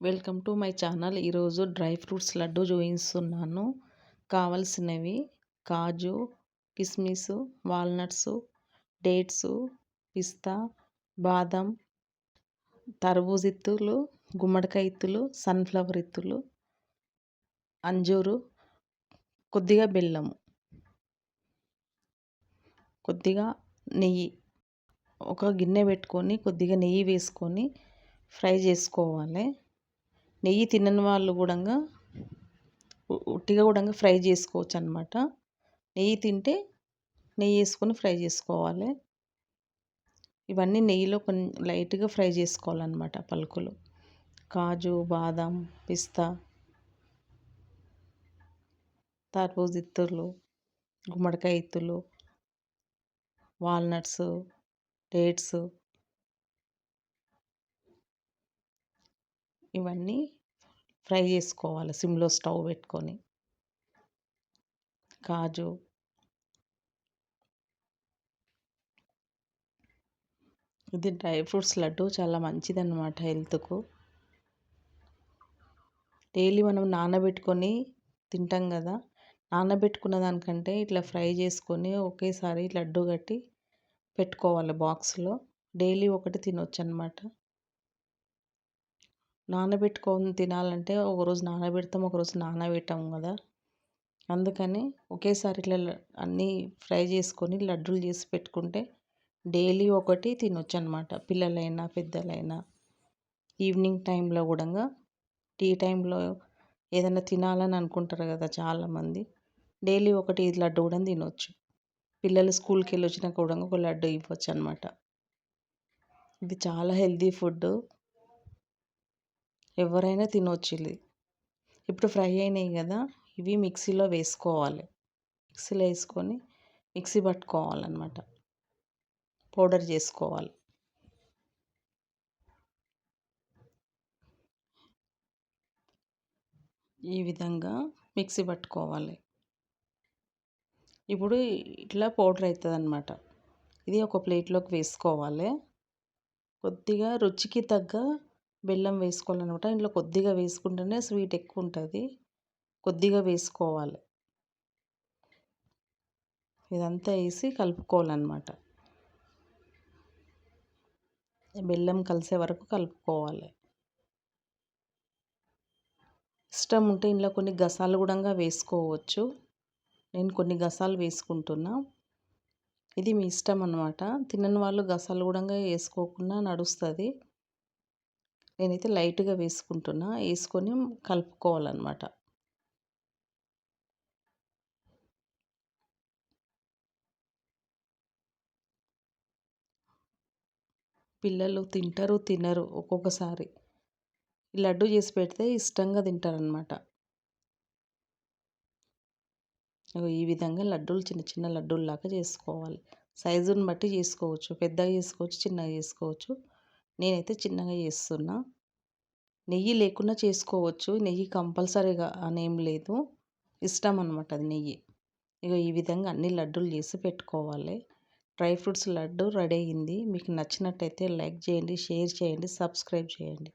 Welcome to my channel. ఈరోజు dry fruits laddu చూపిస్తున్నాను. కావలసినవి కాజు కిస్మిస్ వాల్నట్స్ డేట్స్ పిస్తా బాదం తర్బూజ్ ఇత్తులు గుమ్మడికాయ ఇత్తులు సన్ఫ్లవర్ ఇత్తులు అంజూరు కొద్దిగా బెల్లము కొద్దిగా నెయ్యి ఒక గిన్నె పెట్టుకొని కొద్దిగా నెయ్యి వేసుకొని ఫ్రై చేసుకోవాలి. నెయ్యి తినని వాళ్ళు కూడా ఉట్టిగా కూడా ఫ్రై చేసుకోవచ్చు అనమాట నెయ్యి తింటే నెయ్యి వేసుకొని ఫ్రై చేసుకోవాలి. ఇవన్నీ నెయ్యిలో కొన్ని లైట్గా ఫ్రై చేసుకోవాలన్నమాట పలుకులు. కాజు బాదం పిస్తా తర్బూజ్ ఇత్తులు గుమ్మడికాయ ఇత్తులు వాల్నట్స్ డేట్స్ ఇవన్నీ ఫ్రై చేసుకోవాలి. సిమ్లో స్టవ్ పెట్టుకొని. కాజు. ఇది డ్రై ఫ్రూట్స్ లడ్డు చాలా మంచిదన్నమాట హెల్త్కు. డైలీ మనం నానబెట్టుకొని తింటాం కదా. నానబెట్టుకున్న దానికంటే ఇట్లా ఫ్రై చేసుకొని ఒకేసారి లడ్డు కట్టి పెట్టుకోవాలి బాక్స్లో. డైలీ ఒకటి తినొచ్చు అనమాట నానబెట్టుకొని తినాలంటే ఒకరోజు నానబెడతాం ఒకరోజు నానబెట్టాము కదా. అందుకని ఒకేసారి ఇట్లా అన్నీ ఫ్రై చేసుకొని లడ్డూలు చేసి పెట్టుకుంటే డైలీ ఒకటి తినొచ్చు అనమాట పిల్లలైనా పెద్దలైనా. ఈవినింగ్ టైంలో కూడా టీ టైంలో ఏదైనా తినాలని అనుకుంటారు కదా చాలామంది డైలీ ఒకటి లడ్డు కూడా తినొచ్చు. పిల్లలు స్కూల్కి వెళ్ళి వచ్చినాక కూడా ఒక లడ్డు ఇవ్వచ్చు అనమాట ఇది చాలా హెల్తీ ఫుడ్ ఎవరైనా తినొచ్చు ఇది ఇప్పుడు ఫ్రై అయినాయి కదా ఇవి మిక్సీలో వేసుకోవాలి. మిక్సీలో వేసుకొని మిక్సీ పట్టుకోవాలన్నమాట. పౌడర్ చేసుకోవాలి. ఈ విధంగా మిక్సీ పట్టుకోవాలి. ఇప్పుడు ఇట్లా పౌడర్ అవుతుంది అనమాట ఇది ఒక ప్లేట్లోకి వేసుకోవాలి. కొద్దిగా రుచికి తగ్గ బెల్లం వేసుకోవాలన్నమాట. ఇంట్లో కొద్దిగా వేసుకుంటేనే స్వీట్ ఎక్కువ ఉంటుంది కొద్దిగా వేసుకోవాలి. ఇదంతా వేసి కలుపుకోవాలన్నమాట. బెల్లం కలిసే వరకు కలుపుకోవాలి. ఇష్టం ఉంటే ఇంట్లో కొన్ని గసాలు కూడా వేసుకోవచ్చు. నేను కొన్ని గసాలు వేసుకుంటున్నా. ఇది మీ ఇష్టం అనమాట తినని వాళ్ళు గసాలు కూడా వేసుకోకుండా నడుస్తుంది. నేనైతే లైట్గా వేసుకుంటున్నా. వేసుకొని కలుపుకోవాలన్నమాట. పిల్లలు తింటారు తినరు ఒక్కొక్కసారి. లడ్డు చేసి పెడితే ఇష్టంగా తింటారనమాట ఈ విధంగా లడ్డూలు చిన్న చిన్న లడ్డూల్లాగా చేసుకోవాలి. సైజుని బట్టి చేసుకోవచ్చు. పెద్దగా చేసుకోవచ్చు చిన్నగా చేసుకోవచ్చు. నేనైతే చిన్నగా చేస్తున్నా. నెయ్యి లేకుండా చేసుకోవచ్చు. నెయ్యి కంపల్సరీగా అనేం లేదు. ఇష్టం అనమాట అది నెయ్యి. ఇక ఈ విధంగా అన్ని లడ్డూలు చేసి పెట్టుకోవాలి. డ్రై ఫ్రూట్స్ లడ్డు రెడీ అయింది. మీకు నచ్చినట్టయితే లైక్ చేయండి షేర్ చేయండి సబ్స్క్రైబ్ చేయండి.